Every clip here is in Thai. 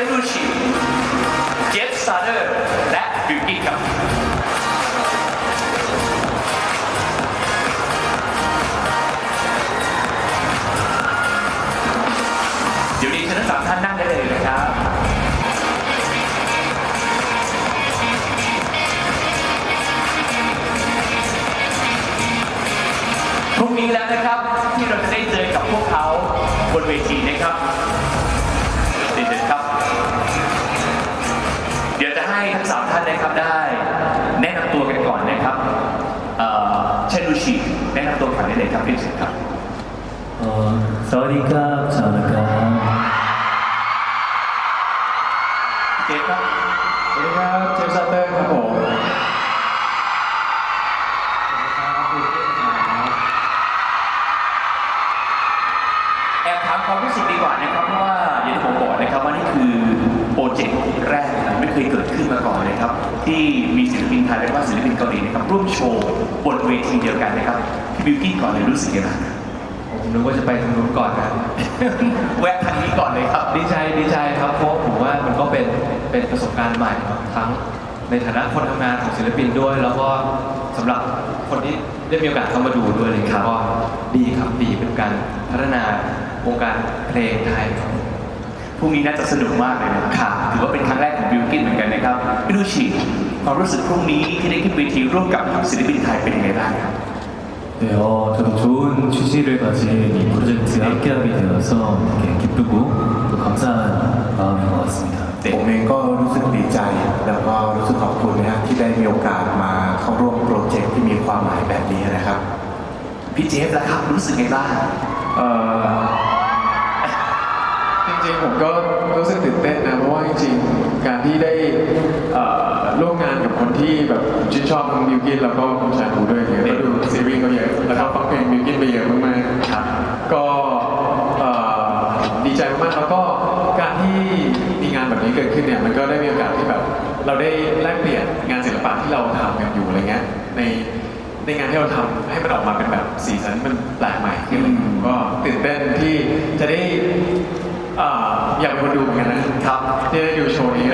ชัยรุชิเจฟซาเดอร์ และบิวกิ้นครับ ฉีกแนะนำตัวก่อนได้เลยครับพี่เสกครับ 어, 써니까 자나까 เจมส์ครับสวัสดีครับเจมส์ซาเตอร์ครับผมแอบถามความรู้สึกดีกว่านะครับเพราะว่าอย่างที่ผมบอกนะครับว่านี่คือโปรเจกต์แรกนะไม่เคยเกิดขึ้นมาก่อนเลยครับ ที่มีศิลปินไทยและว่าศิลปินเกาหลีนะครับร่วมโชว์ บนเวทีเดียวกันนะครับพี่บิวกิ้นก่อนเลยรู้สึกยังไงผมนึกว่าจะไปทางนู้นก่อนนะ แวะทางนี้ก่อนเลยครับ ดีใจดีใจครับเพราะผมว่ามันก็เป็นเป็นประสบการณ์ใหม่เนอะทั้งในฐานะคนทำงานของศิลปินด้วย แล้วก็สำหรับคนที่ได้มีโอกาสเข้ามาดูด้วยอะไรเลยครับก็ดีครับดีเป็นการพัฒนาวงการเพลงไทยครับ พรุ่งนี้น่าจะสนุกมากเลยนะครับถือว่าเป็นครั้งแรกของบิวกิ้นเหมือนกันนะครับพี่ดูชิ ความรู้สึกพรุ่งนี้ที่ได้ขึ้นเวทีร่วมกับศิลปินไทยเป็นยังไงบ้างครับ 네, 어, 저도 좋은 취지를 가진 이 프로젝트에 함께하게 되어서 되게 기쁘고 또 감사한 마음인 것 같습니다. ผมเองก็รู้สึกดีใจ แล้วก็รู้สึกขอบคุณนะครับที่ได้มีโอกาสมาเข้าร่วมโปรเจกต์ที่มีความหมายแบบนี้นะครับ พี่เจฟล่ะครับรู้สึกไงบ้าง เอ่อจริงๆผมก็รู้สึกตื่นเต้นนะเพราะว่าจริงๆการที่ได้ ที่แบบชื่นชอบทั้งบิวกินแล้วก็คุณชายหูด้วยเนี่ยก็ดูซีรีส์ก็เยอะแล้วก็ฟังเพลงบิวกินไปเยอะมากๆครับก็เอ่อดีใจมากๆแล้วก็การที่มีงานแบบนี้เกิดขึ้นเนี่ยมันก็ได้มีโอกาสที่แบบเราได้แลกเปลี่ยนงานศิลปะที่เราทำกันอยู่อะไรเงี้ยในในงานที่เราทำให้มันออกมาเป็นแบบสีสันที่มันแปลกใหม่ขึ้นอะไรเงี้ยก็ตื่นเต้นที่จะได้เอ่ออยากเป็นคนดูเหมือนกันนะครับ ที่ได้ดูโชว์นี้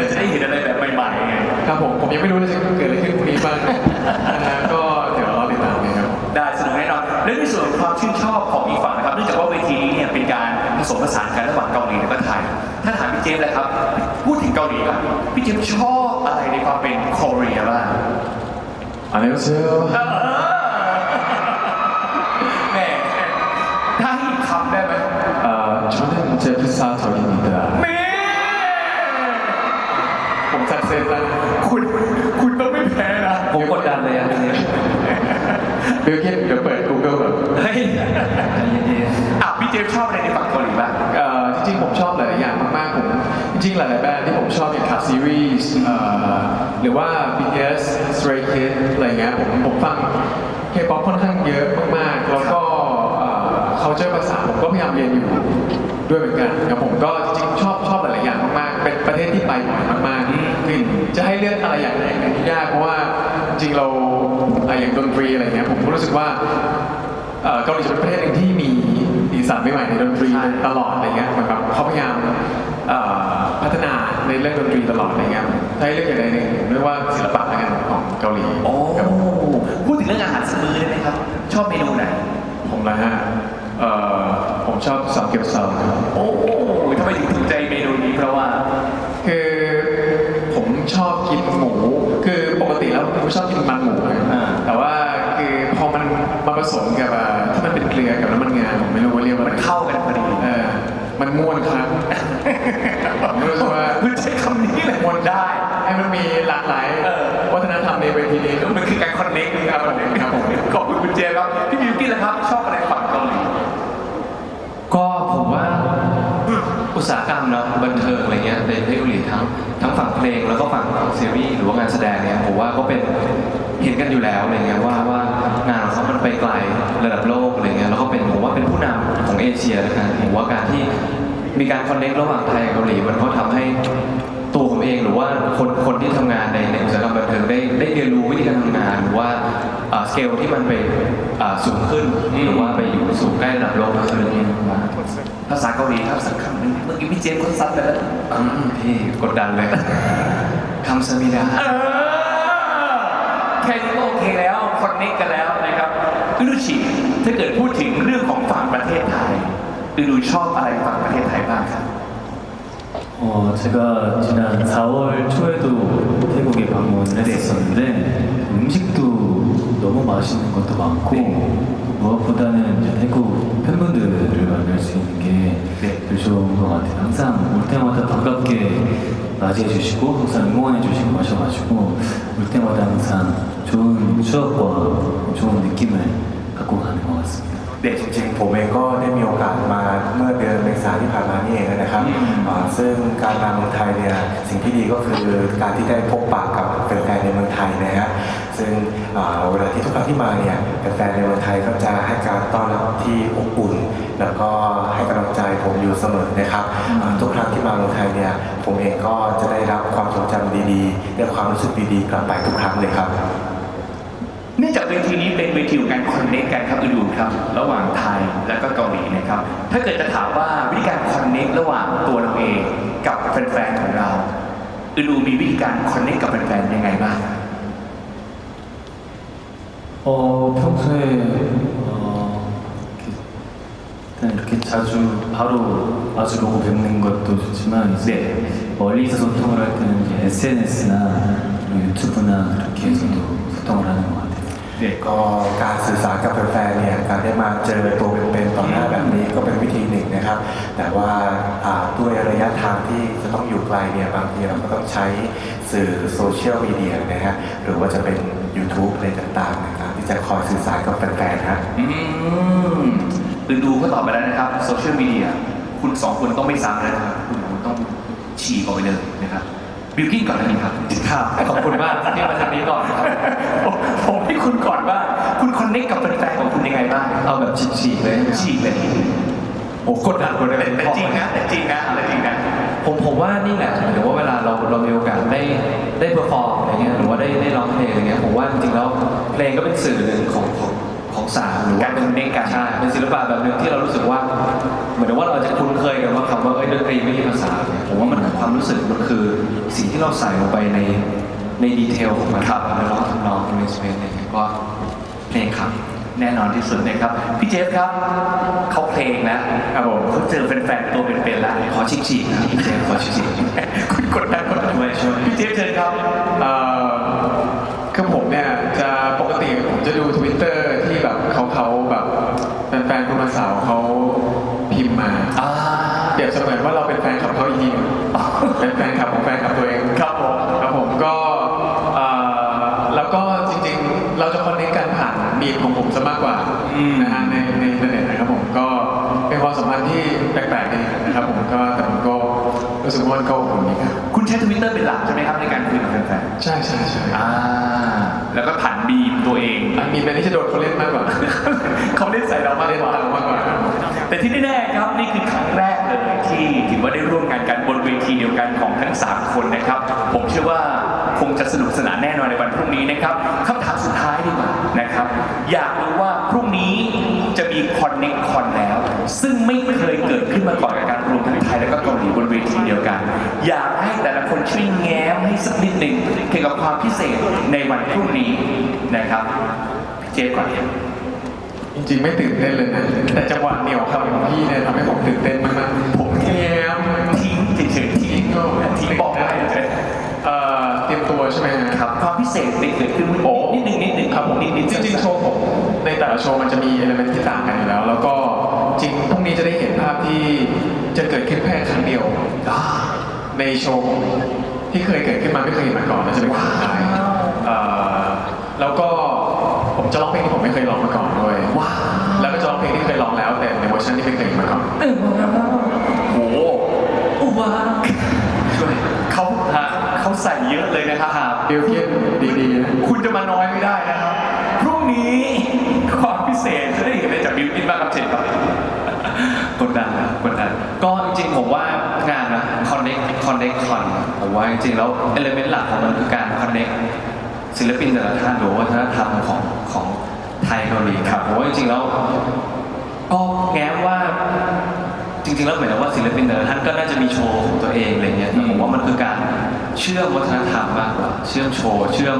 ผสมผสานกันระหว่างเกาหลีและก็ไทย ถ้าถามพี่เจฟเลยครับ พูดถึงเกาหลีก่อนพี่เจฟชอบอะไรในความเป็นโคเรียบ้าง อันนี้ก็เชื่อ เออแหม่ถ้าให้อีกคำได้ไหม 아, 저는 제프사tor입니다. เม ผมจัดเซฟแล้วนะ คุณคุณต้องไม่แพ้นะ ผมกดดันเลยอันนี้ บิลกิ้นเดี๋ยวเปิด Google แบบ เฮ้ยอ่ะพี่เจฟชอบอะไร ๆ หลายๆแบรนด์ที่ผมชอบอย่างคาซีรีส์หรือว่า BTS Stray Kids อะไรเงี้ยผมผมฟัง K-pop ค่อนข้างเยอะมากๆ แล้วก็เอ่อ culture ภาษาผมก็พยายามเรียนอยู่ด้วยเหมือนกันครับผมก็จริงชอบชอบหลายๆอย่างมากๆ เป็นประเทศที่ไปบ่อยมากๆคือจะให้เลือกอะไรอย่างไหนเนี่ยยากเพราะว่าจริงเราอะอย่างดนตรีอะไรเงี้ยผมก็รู้สึกว่าเอ่อเกาหลีจะเป็นประเทศหนึ่งที่มีสีสันใหม่ๆในดนตรีตลอดอะไรเงี้ยเหมือนแบบเขาพยายามอ่อ พัฒนาในเรื่องดนตรีตลอดอะไรเงี้ยถ้าให้เลือกอย่างใดหนึ่งผมเรียกว่าศิลปะแล้วกันของเกาหลีโอ้ครับพูดถึงเรื่องอาหารสมือได้ไหมครับ ชอบเมนูไหน ผมละฮะเอ่อผมชอบซอสเกี๊ยวซาครับโอ้ทำไมถึงถูกใจเมนูนี้เพราะว่า คือผมชอบกินหมู คือปกติแล้วผมชอบกินมันหมูนะอ่าแต่ว่าคือพอมันมาผสมกับอ่าถ้ามันเป็นเกลือกับน้ำมันงาผมไม่รู้ว่าเรียกว่ามัอะนไรเข้ากันพอดีเออ มันม่วนครับผมรู้สึกว่าคุณใช้คำนี้เลยมวนได้ ให้มันมีหลากหลายเออวัฒนธรรมในเวทีนี้มันคือการคอนเน็กต์ครับครับผมขอบคุณคุณเจมส์ครับพี่บิวกิ้นนะครับ ชอบอะไรฝั่งเกาหลีก็ผมว่าอุตสาหกรรมเนาะบันเทิงอะไรเงี้ยในประเทศเกาหลีทั้งทั้งฝั่งเพลงแล้วก็ฝั่งซีรีส์หรือว่างานแสดงเนี่ยผมว่าก็เป็น เห็นกันอยู่แล้วอะไรเงี้ยว่าว่างานของเขามันไปไกลระดับโลกอะไรเงี้ยแล้วก็เป็นผมว่าเป็นผู้นำของเอเชียนะครับผมว่าการที่มีการคอนเนคระหว่างไทยกับเกาหลีมันก็ทำให้ตัวผมเองหรือว่าคนคนที่ทำงานในในอุตสาหกรรมบันเทิงได้ได้เรียนรู้วิธีการทำงานหรือว่าเอ่อสเกลที่มันไปอ่าสูงขึ้นหรือว่าไปอยู่สู่ใกล้ระดับโลกมากขึ้นมาภาษาเกาหลีครับสักคำหนึ่งเมื่อกี้พี่เจมส์ก็ซัดไปแล้วอืมพี่กดดันเลยคำสมิดาเออ แค่นี้ก็โอเคแล้วคอนเนคกันแล้วนะครับอึดูชิถ้าเกิดพูดถึงเรื่องของฝั่งประเทศไทยอึดูชอบอะไรฝั่งประเทศไทยบ้างครับ 어, 제가 지난 4월 초에도 태국에 방문을 했었었는데 음식도 너무 맛있는 것도 많고 무엇보다는 이제 태국 팬분들을 만날 수 있는 게 네. 제일 좋은 것 같아요. 항상 올 때마다 반갑게 맞이해 주시고 항상 응원해 주시고 하셔가지고 올 때마다 항상 좋은 추억과 좋은 느낌을 갖고 가는 것 같습니다. เด็กจริงๆ ผมเองก็ได้มีโอกาสมา ซึ่งการมาเมืองไทยเนี่ยสิ่งที่ดีก็คือการที่ได้พบปะกับแฟนๆในเมืองไทยนะฮะซึ่งอ่าเวลาที่ทุกครั้งที่มาเนี่ยแฟนๆในเมืองไทยก็จะให้การต้อนรับที่อบอุ่น แล้วก็ให้กำลังใจผมอยู่เสมอนะครับอ่าทุกครั้งที่มาเมืองไทยเนี่ยผมเองก็จะได้รับความทรงจำดีๆได้ความรู้สึกดีๆ กลับไปทุกครั้งเลยครับเนื่อง จากเวทีนี้เป็นเวทีของการคอนเนคกันครับอึดูครับ ระหว่างไทยและก็เกาหลีนะครับ ถ้าเกิดจะถามว่าวิธีการคอนเนคระหว่างตัวเราเองกับแฟนๆของเราอึดูมีวิธีการคอนเนคกับแฟนๆยังไงบ้าง 어, 평소에 어, 이렇게, 일단 이렇게 자주 바로 마주보고 뵙는 것도 좋지만 이제 멀리서 소통을 할 때는 이제 SNS나 유튜브나 그렇게 해서도 소통을 하는 것 같아요. เด็กก็การสื่อสารกับแฟนๆเนี่ยการได้มาเจอตัวเป็นๆต่อหน้าแบบนี้ก็เป็นวิธีหนึ่งนะครับ แต่ว่าด้วยระยะทางที่จะต้องอยู่ไกลเนี่ยบางทีเราก็ต้องใช้สื่อโซเชียลมีเดียนะฮะหรือว่าจะเป็น YouTube อะไรต่างๆนะครับที่จะคอยสื่อสารกับแฟนๆฮะอืมอึดูก็ตอบไปแล้วนะครับโซเชียลมีเดียคุณสองคนต้องไม่ซ้ำนะครับคุณต้องฉีกออกไปเลยนะครับ บิวกิ้นก่อนเลยครับครับขอบคุณมากที่มาทางนี้ก่อนครับผมผมให้คุณก่อนว่า คุณคอนเนคกับแฟนๆของคุณยังไงบ้างเอาแบบฉีกๆเลยฉีกเลยโอ้กดดันกดดันแต่แต่จริงนะแต่จริงนะอะไรจริงนะผมผมว่านี่แหละหรือว่าเวลาเราเรามีโอกาสได้ได้เพอร์ฟอร์มอะไรเงี้ยหรือว่าได้ได้ร้องเพลงอะไรเงี้ยผมว่าจริงๆแล้วเพลงก็เป็นสื่อหนึ่งของ ของของสารหรือว่าการคอนเนคกันใช่เป็นศิลปะแบบหนึ่งที่เรารู้สึกว่า เหมือนกับว่าเราจะคุ้นเคยกันว่าคำว่าเอ้ยดนตรีไม่มีภาษาเนี่ยผมว่ามันคือความรู้สึกมันคือสิ่งที่เราใส่ลงไปในในดีเทลของมันครับในร้องทำนองในสเปนอะไรเงี้ยก็เพลงครับแน่นอนที่สุดนะครับ พี่เจฟครับเขาเพลงนะครับผมเขาเจอแฟนๆตัวเป็นๆแล้วขอชิกๆนะพี่เจมส์ขอชิกคุณกดดันกดดันช่วยช่วยพี่เจฟเชิญครับ รู้สึกว่ามันก็อบอุ่นดีครับคุณใช้ทวิตเตอร์เป็นหลักใช่ไหมครับในการคุยกับแฟนใช่ใช่ใช่ๆอ่า แล้วก็ผ่านบีมตัวเอง อะมีเป็นที่จะโดนเขาเล่นมากกว่า เขาเล่นใส่เรามากเล่นกว่า เรามากกว่าครับ แต่ที่แน่ๆครับนี่คือครั้งแรกเลยที่ถือว่าได้ร่วมงานกันบนเวทีเดียวกันของทั้ง 3 คนนะครับ ผมเชื่อว่าคงจะสนุกสนานแน่นอนในวันพรุ่งนี้นะครับคำถามสุดท้ายดีกว่านะครับ อยากรู้ว่าพรุ่งนี้ จะมีคอนเน็กคอนแล้ว ซึ่งไม่เคยเกิดขึ้นมาก่อนกับการรวมทั้งไทยและก็เกาหลีบนเวทีเดียวกัน อยากให้แต่ละคนช่วยแง้มให้สักนิดหนึ่งเกี่ยวกับความพิเศษในวันพรุ่งนี้นะครับ เจฟก่อนจริงๆไม่ตื่นเต้นเลยนะแต่จังหวะเหนียวคำของพี่เนี่ยทำให้ผมตื่นเต้นมากๆผมแง้มทิ้งเฉยๆทิ้งทิ้งบอกได้เลย เอ่อเตรียมตัวใช่ไหมฮะ ครับความพิเศษเป็นเกิดขึ้นโอ้นิดนึงนิดนึงครับผมนิดนึงจริงๆโชว์ผมในแต่ละโชว์มันจะมีเอลเมนที่ต่างกันอยู่แล้ว แล้วก็จริงพรุ่งนี้จะได้เห็นภาพที่จะเกิดขึ้นแค่ครั้งเดียวอ่าในโชว์ผมที่เคยเกิดขึ้นมาไม่เคยเห็นมาก่อนและจะเป็นครั้งสุดท้ายเอ่อแล้วก็ผมจะร้องเพลงที่ผมไม่เคยร้องมาก่อนด้วยว้าวแล้วก็จะร้องเพลงที่เคยร้องแล้วแต่ในเวอร์ชันที่ไม่เคยเห็นมาก่อนโอ้โหว้าวช่วยเขาเขา ใส่เยอะเลยนะครับบิลกินดีๆนะคุณจะมาน้อยไม่ได้นะครับ พรุ่งนี้ความพิเศษจะได้เห็นอะไรจากบิวกินบ้างครับเจนครับกดดันนะกดดันก็จริงๆผมว่างานนะ connect connect con ผมว่าจริงๆแล้วเอลเมนต์หลักของมันคือการ connect ศิลปินแต่ละท่านหรือว่าวัฒนธรรมของของไทยเกาหลีครับผมว่าจริงๆแล้วก็แง้มว่าจริงๆแล้วเหมือนกับว่าศิลปินแต่ละท่านก็น่าจะมีโชว์ของตัวเองอะไรเงี้ยแต่ผมว่ามันคือการ เชื่อมวัฒนธรรมมากกว่า เชื่อมโชว์ เชื่อม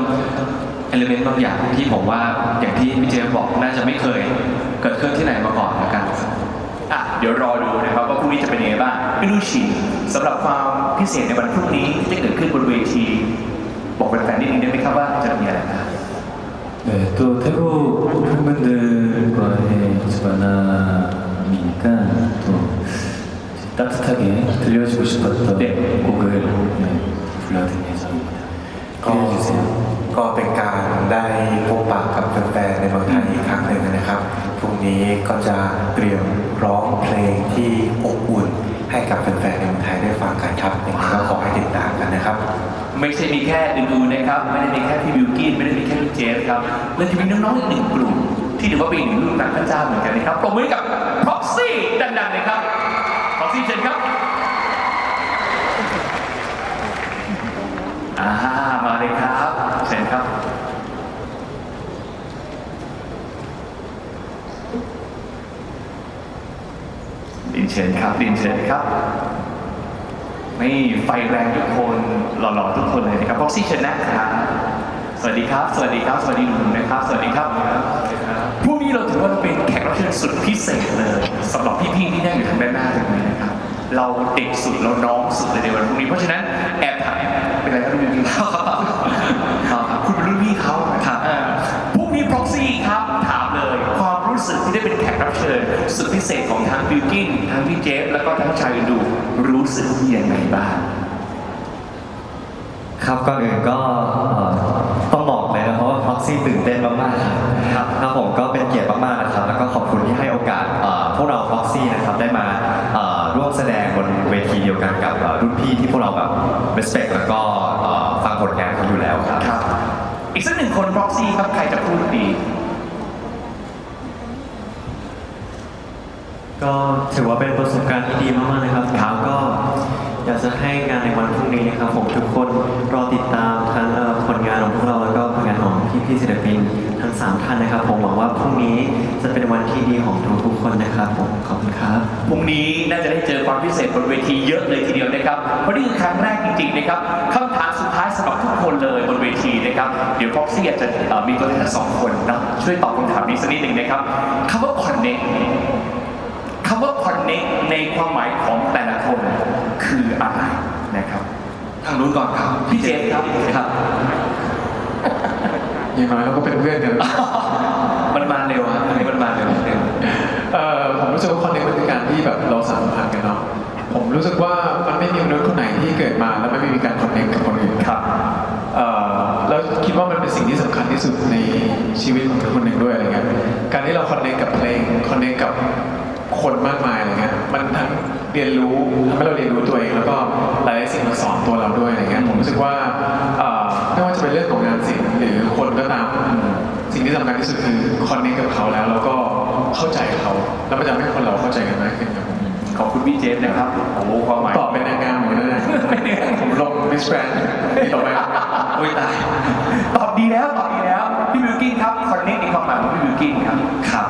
เอลิเมนต์บางอย่างที่ผมว่าอย่างที่พี่เจฟบอกน่าจะไม่เคยเกิดขึ้นที่ไหนมาก่อนละกันครับ อ่ะเดี๋ยวรอดูนะครับว่าพรุ่งนี้จะเป็นยังไงบ้างไม่รู้ชิสำหรับความพิเศษในวันพรุ่งนี้ที่จะเกิดขึ้นบนเวที บอกแฟนๆนิดนึงได้ไหมครับว่าจะมีอะไรบ้าง 네, 또 태국 팬분들과의 집안함이니까 또 따뜻하게 들려주고 싶었던 네. 곡을 네, เราถึงได้ทำก็ก็เป็นการได้พบปะกับแฟนในเมืองไทยอีกครั้งหนึ่งนะครับพรุ่งนี้ก็จะเตรียมร้องเพลงที่อบอุ่นให้กับแฟนในเมืองไทยได้ฟังกันครับยังไงก็ขอให้ติดตามกันนะครับ ไม่ใช่มีแค่ดูนะครับ ไม่ได้มีแค่พี่บิวกี้ไม่ได้มีแค่พี่เจฟครับมันจะมีน้องๆอีกหนึ่งกลุ่ม ที่ถือว่าเป็นหนึ่งรุ่นนักพระเจ้าเหมือนกันนะครับปรบมือกับพ็อกซี่ดังๆเลยครับพ็อกซี่เชิญครับ อ่ามาเลยครับเชิญครับ ดินเชิญครับ ดินเชิญครับ นี่ไฟแรงทุกคนหล่อๆทุกคนเลยนะครับพ็อกซี่ชนะครับสวัสดีครับ สวัสดีครับ สวัสดีหนุ่มนะครับ สวัสดีครับพรุ่งนี้เราถือว่าเป็นแขกรับเชิญสุดพิเศษเลยสำหรับพี่ๆที่นั่งอยู่ทางด้านหน้าตรงนี้นะครับ เราเด็กสุดเราน้องสุดเลยในวันพรุ่งนี้เพราะฉะนั้นแอบ เป็นไรครับพี่บิวครับครับคุณเป็นรุ่นพี่เขาครับอ่าพรุ่งนี้พ็อกซี่ครับถามเลย ความรู้สึกที่ได้เป็นแขกรับเชิญสุดพิเศษของทั้งบิวกินทั้งพี่เจฟแล้วก็ทั้งชายอื่นดูรู้สึกยังไงบ้างครับก่อนอื่นก็เอ่อต้องบอกเลยนะครับว่า Proxy ตื่นเต้นมากๆครับครับครับผมก็เป็นเกียรติมากๆนะครับแล้วก็ขอบคุณที่ให้โอกาสเอ่อพวกเรา Proxy นะครับได้มาเอ่อ ร่วมแสดงบนเวทีเดียวกันกับเอ่อรุ่นพี่ที่พวกเราแบบ respect แล้วก็เอ่อฟังผลงานเขาอยู่แล้วครับ ครับ อีกสักหนึ่งคนพ็อกซี่ครับใครจะพูดดีก็ถือว่าเป็นประสบการณ์ที่ดีมากๆนะครับครับก็อยากจะให้งานในวันพรุ่งนี้นะครับผมทุกคนรอติดตามทั้งเอ่อผลงานของพวกเราแล้วก็ผลงานของพี่ๆศิลปิน ทั้งสามท่านนะครับ ผมหวังว่าพรุ่งนี้จะเป็นวันที่ดีของทุกๆคนนะครับผมขอบคุณครับ พรุ่งนี้น่าจะได้เจอความพิเศษบนเวทีเยอะเลยทีเดียวนะครับเพราะนี่คือครั้งแรกจริงๆนะครับคำถามสุดท้ายสำหรับทุกคนเลยบนเวทีนะครับ เดี๋ยวพ็อกซี่อาจจะเอ่อมีตัวแทนทั้งสองคนเนาะช่วยตอบคำถามนี้สักนิดหนึ่งนะครับคำว่า connect คำว่า connect ในความหมายของแต่ละคนคืออะไรนะครับ ทางนู้นก่อนครับพี่เจฟครับ ครับ อย่างน้อยเราก็เป็นเพื่อนกัน มันมาเร็วครับอันนี้มันมาเร็วนิดนึงเอ่อผมรู้สึกว่าคอนเนคมันคือการที่แบบเราสามพันธ์กันเนาะผมรู้สึกว่ามันไม่มีมนุษย์คนไหนที่เกิดมาแล้วไม่มีการคอนเนคกับคนอื่นครับเอ่อแล้วคิดว่ามันเป็นสิ่งที่สำคัญที่สุดในชีวิตของทุกคนหนึ่งด้วยอะไรเงี้ยการที่เราคอนเนคกับเพลงคอนเนคกับคนมากมายอะไรเงี้ยมันทั้งเรียนรู้ทำให้เราเรียนรู้ตัวเองแล้วก็หลายๆสิ่งมาสอนตัวเราด้วยอะไรเงี้ยผมรู้สึกว่า งที่สำคัญที่สุดคือคอนเนคกับเขาแล้ว แล้วก็เข้าใจเขา แล้วมันจะทำให้คนเราเข้าใจกันมากขึ้นครับผมขอบคุณพี่เจฟนะครับโอ้โหความหมายตอบเป็นนางงามเหมือนกันนะผมลงมิสแกรนด์ที่ต่อไปโอ้ยตายตอบดีแล้วตอบดีแล้ว พี่บิวกินครับ connect ในความหมายของพี่บิวกินครับครับ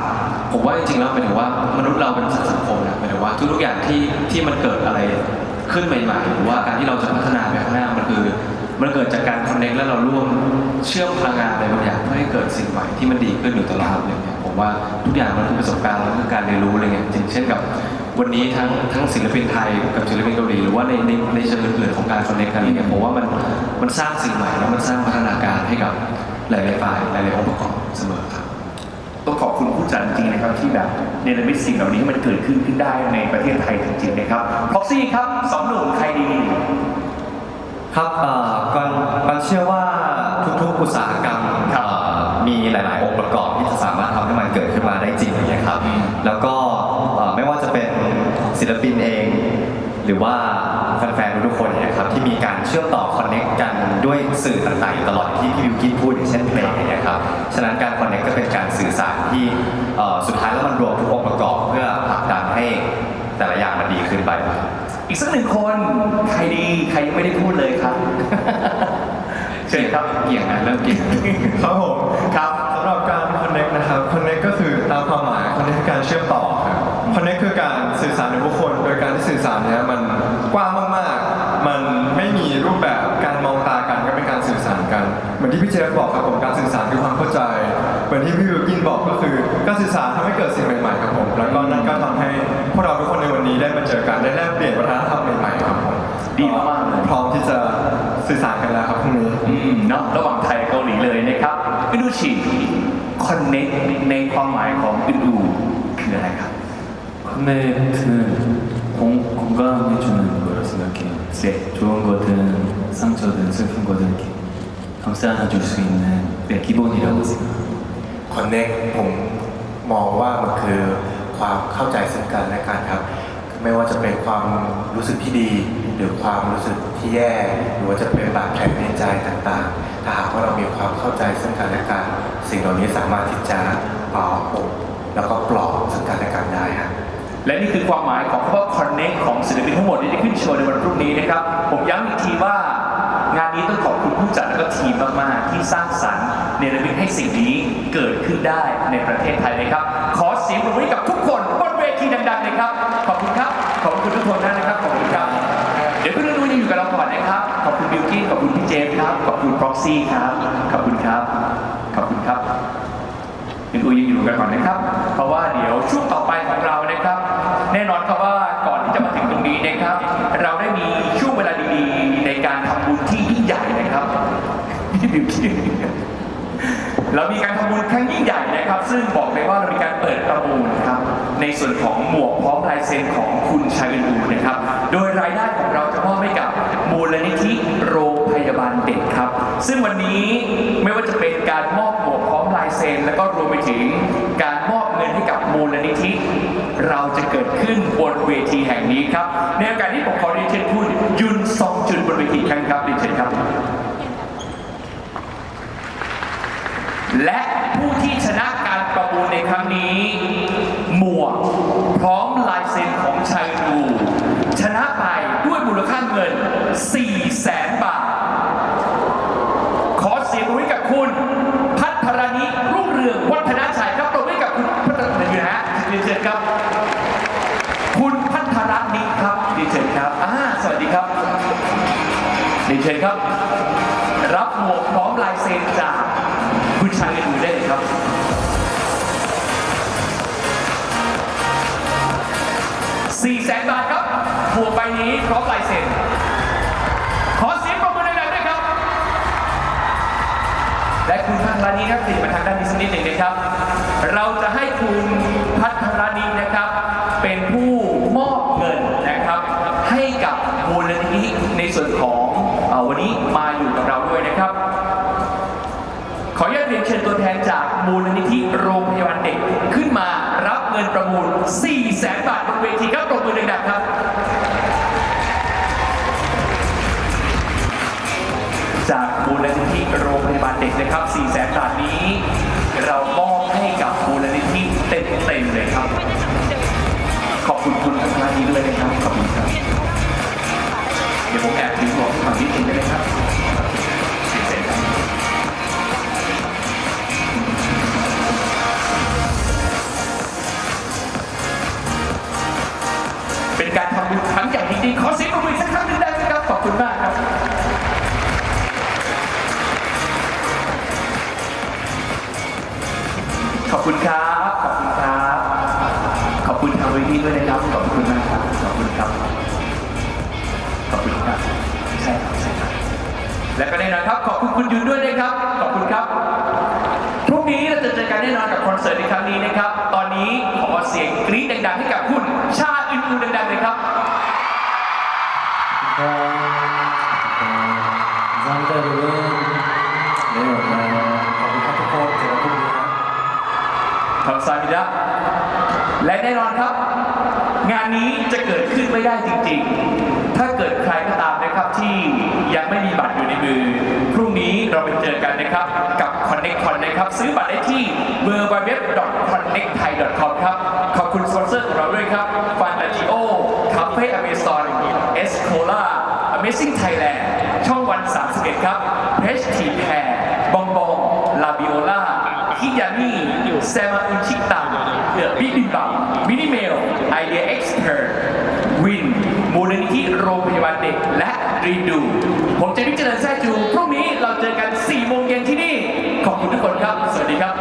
ผมว่าจริงๆแล้วหมายถึงว่ามนุษย์เราเป็นสัตว์สังคมนะหมายถึงว่าทุกๆอย่างที่ที่มันเกิดอะไรขึ้นใหม่ๆหรือว่าการที่เราจะพัฒนาไปข้างหน้ามันคือ มันเกิดจากการคอนเน็กและเราร่วมเชื่อมพลังงานอะไรบางอย่างเพื่อให้เกิดสิ่งใหม่ที่มันดีขึ้นอยู่ตลอดอะไรเงี้ยผมว่าทุกอย่างมันคือประสบการณ์แล้วก็การเรียนรู้อะไรเงี้ยอย่างเช่นกับวันนี้ทั้งทั้งศิลปินไทยกับศิลปินเกาหลีหรือว่าในในในเชิงอื่นๆของการคอนเน็กกันอะไรเงี้ยผมว่ามันมันสร้างสิ่งใหม่แล้วมันสร้างพัฒนาการให้กับหลายๆฝ่ายหลายๆองค์ประกอบเสมอครับต้องขอบคุณผู้จัดจริงนะครับที่แบบเนรมิตสิ่งเหล่านี้ให้มันเกิดขึ้นขึ้นได้ในประเทศไทยจริงๆนะครับพ็อกซี่ครับสองหนุ่มใครดี ครับเอ่อก่อนก่อนเชื่อว่าทุกๆอุตสาหกรรมครับเอ่อมีหลาย ๆ องค์ประกอบที่จะสามารถทำให้มันเกิดขึ้นมาได้จริงนะครับ แล้วก็เอ่อไม่ว่าจะเป็นศิลปินเอง หรือว่าแฟนๆทุกๆคนเนะครับที่มีการเชื่อมต่อคอนเน็กกันด้วยสื่อต่างๆอยู่ตลอดที่พี่วิวกินพูดอย่างเช่นเพลงนะครับฉะนั้นการคอนเน็กก็เป็นการสื่อสารที่เอ่อสุดท้ายแล้วมันรวมทุกองค์ประกอบเพื่อผลักดันให้แต่ละอย่างมันดีขึ้นไป อีกสักหนึ่งคนใครดีใครยังไม่ได้พูดเลยครับ เชิชิญครับเกี่ยงนะเริ่มเกี่ยงนะครับผมครับสำหรับการ connect นะครับ connect ก็คือตามความหมาย connect คือการเชื่อมต่อครับ connect คือการสื่อสารในบุคคล โดยการที่สื่อสารเนี้ยมันกว้างมากๆ มันไม่มีรูปแบบการมองตากันก็เป็นการสื่อสารกัน เหมือนที่พี่เจฟบอกครับผมการสื่อสารคือความเข้าใจ เหมือนที่พี่วิวกินบอกก็คือการสื่อสารทำให้เกิดสิ่งใหม่ๆครับผม แล้วก็นั่นก็ทำให้พวกเราทุกคน เจอกันได้แลกเปลี่ยนวัฒนธรรมใหม่ๆครับผม ดีมากๆเลย พร้อมที่จะสื่อสารกันแล้วครับพรุ่งนี้ อืมเนาะระหว่างไทยกับเกาหลีเลยนะครับอินูชิคอนเน็กในความหมายของอินูคืออะไรครับ 커넥트는 공, 공감해주는 거라 생각해요. 네. 좋은 거든 상처든 슬픈 거든 이렇게 감싸줄 수 있는 네, 기본이라고 생각해요. คอนเน็กผมมองว่ามันคือความเข้าใจซึ่งกันและกันครับ ไม่ว่าจะเป็นความรู้สึกที่ดี หรือความรู้สึกที่แย่ หรือว่าจะเป็นบาดแผลในใจต่างๆ ถ้าหากว่าเรามีความเข้าใจซึ่งกันและกันสิ่งเหล่านี้สามารถที่จะปลอบปแล้วก็ปลอบซึ่งกันและกันได้ครับและนี่คือความหมายของคำว่า connect ของศิลปินทั้งหมดที่จะขึ้นโชว์ในวันพรุ่งนี้นะครับ ผมย้ำอีกทีว่างานนี้ต้องขอบคุณผู้จัดและก็ทีมมาก ๆ ที่สร้างสรรค์เนรมิตให้สิ่งนี้เกิดขึ้นได้ในประเทศไทยนะครับ ขอเสียงปรบมือให้กับทุกคนบนเวทีดัง ๆ เลยครับ ขอบคุณ ครับขอบคุณทุกคนนะครับขอบคุณครับเดี๋ยวคุณนุ่นยังอยู่กับเราก่อนนะครับ ขอบคุณบิวกิ้นขอบคุณพี่เจมส์ครับ ขอบคุณพ็อกซี่ครับ ขอบคุณครับ ขอบคุณครับคุณอูยังอยู่กันก่อนนะครับ เพราะว่าเดี๋ยวช่วงต่อไปของเรานะครับ แน่นอนครับว่าก่อนที่จะมาถึงตรงนี้นะครับ เราได้มีช่วงเวลาดีๆในการทำบุญที่ยิ่งใหญ่นะครับพี่บิวกิ้น เรามีการทำบุญครั้งยิ่งใหญ่นะครับ ซึ่งบอกเลยว่าเรามีการเปิดประมูลครับในส่วนของหมวกพร้อมลายเซ็นของคุณชายอูนะครับ โดยรายได้ของเราจะมอบให้กับมูลนิธิโรงพยาบาลเด็กครับ ซึ่งวันนี้ไม่ว่าจะเป็นการมอบหมวกพร้อมลายเซ็นแล้วก็รวมไปถึงการมอบเงินให้กับมูลนิธิ เราจะเกิดขึ้นบนเวทีแห่งนี้ครับในโอกาสที่ผมขอเรียนเชิญพูดยุนซองจุนบนเวทีอีกครั้งครับเรียนเชิญครับ และผู้ที่ชนะการประมูลในครั้งนี้ หมวกพร้อมลายเซ็นของชายดูชนะไปด้วยมูลค่าเงิน 4 แสนบาท ขอเสียงให้กับคุณ พัทรณิรุ่งเรืองวัฒนาชัยครับปรบมือกับคุณพัทรณินะฮะเรียนเชิญครับ คุณพัทรณิครับเรีเชิญครับอ่าสวัสดีครับเรีเชิญครับ รับหมวกพร้อมลายเซ็นจาก ครับสี่แสนบาทครับหัวกใบนี้พร้อมลายเซ็นขอเสียงปรบมือดังๆด้วยครับ และคุณพัทรานีครับติดมาทางด้านนี้สักนิดหนึ่งนะครับ เราจะให้คุณพัทรานีนะครับ เป็นผู้มอบเงินนะครับ ให้กับมูลนิธิในส่วนของเออวันนี้มาอยู่กับเราด้วยนะครับ ขออนุญาตเรียนเชิญตัวแทนจาก มูลนิธิโรงพยาบาลเด็ก ขึ้นมารับเงินประมูล 4 แสนบาทบนเวทีครับปรบมือดังๆครับจากมูลนิธิโรงพยาบาลเด็กนะครับ 4 แสนบาทนี้ อบคุณครับและก็แน่นอนครับ ขอบคุณคุณยูนด้วยนะครับ ขอบคุณครับพรุ่งนี้เราจะเจอกันแน่นอนกับคอนเสิร์ตในครั้งนี้นะครับ ตอนนี้ขอเสียงกรี๊ดดังๆให้กับคุณชาอินูดังๆเลยครับ 감사합니다 여러분 네 오늘 거기รั제ทุกคำซาบิดะและแน่นอนครับ งานนี้จะเกิดขึ้นไม่ได้จริงๆ ใครก็ตามนะครับที่ยังไม่มีบัตรอยู่ในมือ พรุ่งนี้เราไปเจอกันนะครับกับ Connect Con นะครับ ซื้อบัตรได้ที่ www.connectthai.com ครับ ขอบคุณสปอนเซอร์ของเราด้วยครับฟานตาจิโอคาเฟ่อเมซอนเอสโคล่า Amazing Thailand ช่องวัน 31 ครับเพชทีแพรบองบองลาบิโอล่าคิยานี่ แซมาอุนชิตังเดอะบิบิมบัมมินิเมลไอเดียเอ็กซ์เพรวินมู ลนิธิโรงพยาบาลเด็กและรีดู ผมเจนิกเจริญแซ่จูพรุ่งนี้เราเจอกัน4โมงเย็นที่นี่ ขอบคุณทุกคนครับ สวัสดีครับ